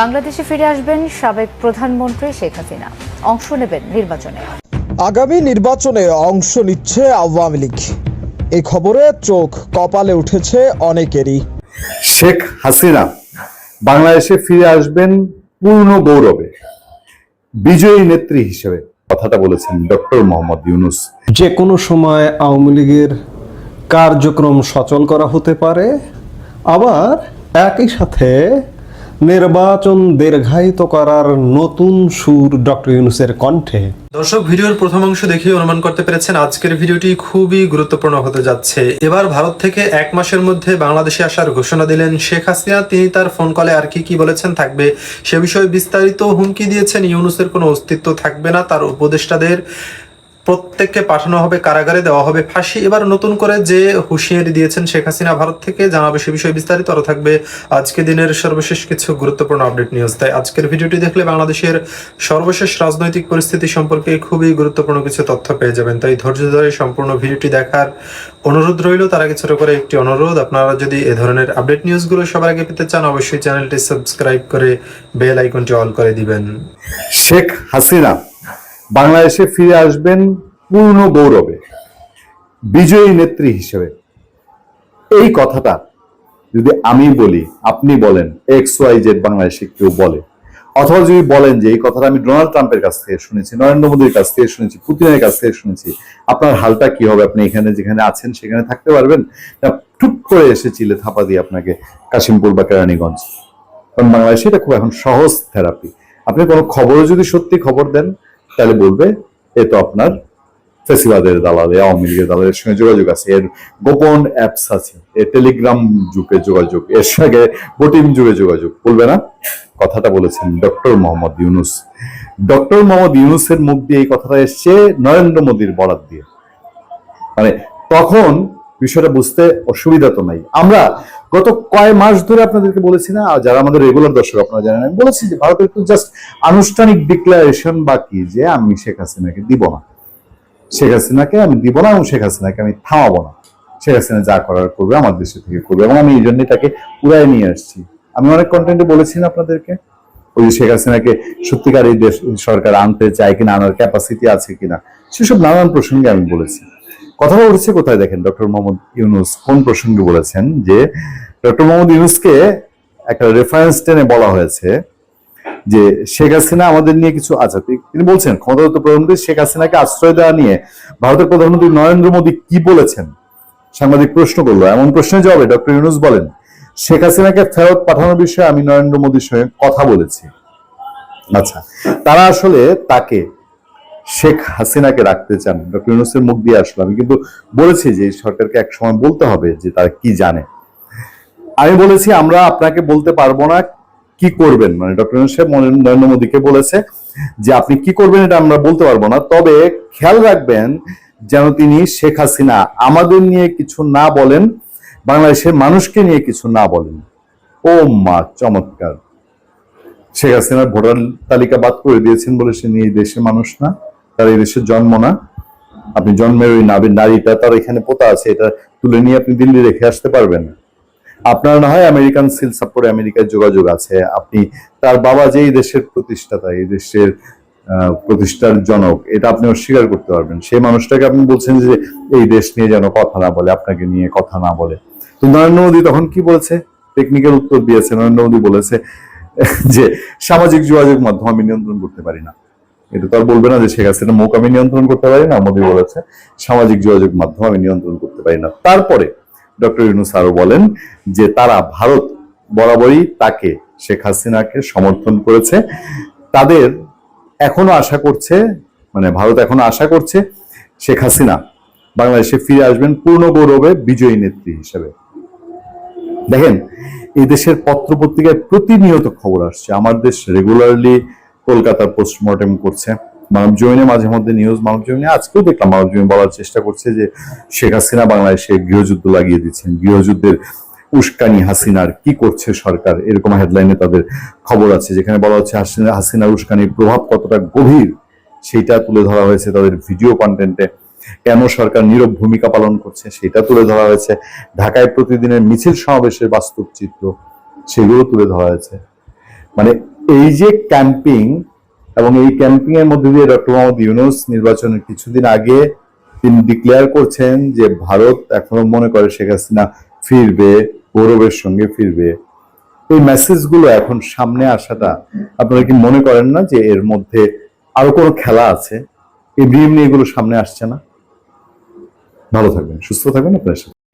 বাংলাদেশে ফিরে আসবেন সাবেক প্রধানমন্ত্রী শেখ হাসিনা। অংশ নেবেন নির্বাচনে। আগামী নির্বাচনে অংশ নিচ্ছে আওয়ামী লীগ। এই খবরে চোখ কপালে উঠেছে অনেকেরই। শেখ হাসিনা বাংলাদেশে ফিরে আসবেন পূর্ণ গৌরবে। বিজয়ী নেত্রী হিসেবে কথাটা বলেছেন ডক্টর মোহাম্মদ ইউনুস। যে কোনো সময় আওয়ামী লীগের কার্যক্রম সচল করা হতে পারে আবার একই সাথে নির্বাচন দীর্ঘায়িত করার নতুন সুর ডক্টর ইউনুসের কণ্ঠে। দর্শক, ভিডিওর প্রথম অংশ দেখে অনুমান করতে পেরেছেন আজকের ভিডিওটি খুবই গুরুত্বপূর্ণ হতে যাচ্ছে। এবার ভারত থেকে এক মাসের মধ্যে বাংলাদেশে আসার ঘোষণা দিলেন শেখ হাসিনা। তিনি তার ফোন কলে আর কি কি বলেছেন থাকবে সে বিষয়ে বিস্তারিত হুমকি দিয়েছেন। ইউনুসের কোনো অস্তিত্ব থাকবে না তার উপদেষ্টাদের। প্রত্যেককে পাঠানো হবে, কারাগারে দেওয়া হবে ফাঁসি। এবার নতুন করে যে হুঁশিয়ারি দিয়েছেন শেখ হাসিনা ভারত থেকে জানাবে সে বিষয়ে বিস্তারিত। আরও থাকবে আজকে দিনের সর্বশেষ কিছু গুরুত্বপূর্ণ আপডেট নিউজ। তাই আজকের ভিডিওটি দেখলে বাংলাদেশের সর্বশেষ রাজনৈতিক পরিস্থিতি সম্পর্কে খুবই গুরুত্বপূর্ণ কিছু তথ্য পেয়ে যাবেন। তাই ধৈর্য ধরে সম্পূর্ণ ভিডিওটি দেখার অনুরোধ রইল। তার আগে ছোট করে একটি অনুরোধ, আপনারা যদি এ ধরনের আপডেট নিউজগুলো সবার আগে পেতে চান, অবশ্যই চ্যানেলটি সাবস্ক্রাইব করে বেল আইকনটি অল করে দিবেন। শেখ হাসিনা বাংলাদেশে ফিরে আসবেন পূর্ণ গৌরবে, বিজয়ী নেত্রী হিসেবে। এই কথাটা যদি আমি বলি, আপনি বলেন, এক্স ওয়াই জেড বাংলাদেশে কেউ বলে? অথবা যদি বলেন যে এই কথাটা আমি ডোনাল্ড ট্রাম্পের কাছ থেকে শুনেছি, নরেন্দ্র মোদীর কাছ থেকে শুনেছি, পুতিনের কাছ থেকে শুনেছি, আপনার হালটা কি হবে? আপনি এখানে যেখানে আছেন সেখানে থাকতে পারবেন? না, টুক করে এসে চিলে থাপা দিয়ে আপনাকে কাশিমপুর বা কেরানীগঞ্জ। কারণ বাংলাদেশে এটা খুব এখন সহজ থেরাপি আপনি কোনো খবরও যদি সত্যি খবর দেন তাহলে বলবে, এ তো আপনার ফেসিবাদের দালালে আওয়ামী লীগের দালালের সঙ্গে যোগাযোগ আছে, এর গোপন অ্যাপস আছে এর টেলিগ্রাম যুগে যোগাযোগ, এর সঙ্গে বোটিং যুগে যোগাযোগ। বলবে না? কথাটা বলেছেন ডক্টর মোহাম্মদ ইউনুস। ডক্টর মোহাম্মদ ইউনুসের মুখ দিয়ে এই কথাটা এসছে নরেন্দ্র মোদীর বরাদ দিয়ে। মানে তখন বিষয়টা বুঝতে অসুবিধা তো নাই। আমরা গত কয় মাস ধরে আপনাদেরকে বলেছি না যারা আমাদের রেগুলার দর্শক আপনারা জানেন, আমি বলেছি যে ভারতের তো জাস্ট আনুষ্ঠানিক ডিক্লারেশন বাকি যে আমি শেখ হাসিনাকে দিব না। শেখ হাসিনাকে আমি দিব না এবং শেখ হাসিনাকে আমি থামাবো না। শেখ হাসিনা যা করার করবে আমার দেশে থেকে করবে এবং আমি এই জন্যই তাকে উড়াই নিয়ে আসছি। আমি অনেক কন্টেন্টে বলেছি না আপনাদেরকে? ওই যে শেখ হাসিনাকে সত্যিকার এই দেশ সরকার আনতে চায় কিনা, আনার ক্যাপাসিটি আছে কিনা, সেসব নানান প্রসঙ্গে আমি বলেছি। কথাটা উঠছে কোথায় দেখেন ডক্টর মোহাম্মদ ইউনুস? কোন প্রসঙ্গে বলেছেন যে ডক্টর মোহাম্মদ ইউনুসকে একটা রেফারেন্স টেনে বলা হয়েছে যে শেখ হাসিনা আমাদের নিয়ে কিছু আচ্ছা তিনি বলছেন ক্ষমতাগত প্রধানমন্ত্রী শেখ হাসিনাকে আশ্রয় দেওয়া নিয়ে ভারতের প্রধানমন্ত্রী নরেন্দ্র মোদী কি বলেছেন? সাংবাদিক প্রশ্ন করল। এমন প্রশ্নের জবাবে ডক্টর ইউনুস বলেন, শেখ হাসিনাকে ফেরত পাঠানোর বিষয়ে আমি নরেন্দ্র মোদীর সঙ্গে কথা বলেছি। আচ্ছা তারা আসলে তাকে শেখ হাসিনাকে রাখতে চান। ডক্টর ইউনুসের মুখ দিয়ে আসলো। আমি কিন্তু বলেছি যে সরকারকে এক সময় বলতে হবে যে তারা কি জানে। আমি বলেছি, আমরা আপনাকে বলতে পারব না কি করবেন। মানে ডক্টর ইউনুস নরেন্দ্র মোদীকে বলেছে যে আপনি কি করবেন এটা আমরা বলতে পারব না। তবে খেয়াল রাখবেন যেন তিনি শেখ হাসিনা আমাদের নিয়ে কিছু না বলেন, বাংলাদেশের মানুষকে নিয়ে কিছু না বলেন। ও মা, চমৎকার। শেখ হাসিনার ভোটার তালিকা বাদ করে দিয়েছেন বলে সে নিয়ে দেশের মানুষ না। তার এই দেশের জন্ম না। আপনি জন্মের ওই নাবির নারীটা তার এখানে পোতা আছে, এটা তুলে নিয়ে আপনি দিল্লি রেখে আসতে পারবেন। আপনার না হয় আমেরিকান সিল সাপোর্টে আমেরিকার যোগাযোগ আছে। আপনি তার বাবা যে এই দেশের প্রতিষ্ঠাতা, এই দেশের প্রতিষ্ঠার জনক, এটা আপনি অস্বীকার করতে পারবেন। সেই মানুষটাকে আপনি বলছেন যে এই দেশ নিয়ে যেন কথা না বলে, আপনাকে নিয়ে কথা না বলে। তো নরেন্দ্র মোদী তখন কি বলেছে? টেকনিক্যাল উত্তর দিয়েছে। নরেন্দ্র মোদী বলেছে যে, সামাজিক যোগাযোগ মাধ্যম আমি নিয়ন্ত্রণ করতে পারি না। এটা তো আর বলবে না যে শেখ হাসিনা মুখ আমি নিয়ন্ত্রণ করতে পারি না, মোদী বলেছে। সামাজিক যোগাযোগ মাধ্যম আমি নিয়ন্ত্রণ করতে পারি না। তারপরে ডক্টর ইউনুস আরও বলেন যে তারা ভারত বরাবরই তাকে, শেখ হাসিনাকে সমর্থন করেছে। তাদের এখনও আশা করছে মানে ভারত এখনও আশা করছে শেখ হাসিনা বাংলাদেশে ফিরে আসবেন পূর্ণ গৌরবে বিজয়ী নেত্রী হিসেবে। দেখেন, এই দেশের পত্র প্রতিনিয়ত খবর আসছে। আমার দেশ রেগুলারলি কলকাতার পোস্টমর্টেম করছে। মানব জমিনে মাঝে মধ্যে নিউজ মানব জমিনে আজকেও দেখলাম, মানব জমিন বলার চেষ্টা করছে যে শেখ হাসিনা বাংলাদেশে গৃহযুদ্ধ লাগিয়ে দিচ্ছেন। গৃহযুদ্ধের উস্কানি হাসিনার কি করছে সরকার? এরকম হেডলাইনে তাদের খবর আছে, যেখানে বলা হচ্ছে হাসিনা হাসিনার উস্কানির প্রভাব কতটা গভীর সেইটা তুলে ধরা হয়েছে তাদের ভিডিও কন্টেন্টে কেন সরকার নীরব ভূমিকা পালন করছে সেটা তুলে ধরা হয়েছে। ঢাকায় প্রতিদিনের মিছিল সমাবেশের বাস্তব চিত্র সেগুলো তুলে ধরা হয়েছে। মানে এই যে ক্যাম্পিং এবং এই ক্যাম্পিং এর মধ্যে দিয়ে ডক্টর মোহাম্মদ ইউনুস নির্বাচনের কিছুদিন আগে তিনি ডিক্লেয়ার করছেন যে ভারত এখনও মনে করে শেখ হাসিনা ফিরবে, গৌরবের সঙ্গে ফিরবে। এই মেসেজগুলো এখন সামনে আসাটা আপনারা কি মনে করেন না যে এর মধ্যে আরও কোনো খেলা আছে? এমনি নিয়ে এগুলো সামনে আসছে না? ভালো থাকবেন, সুস্থ থাকবেন, আপনার সাথে।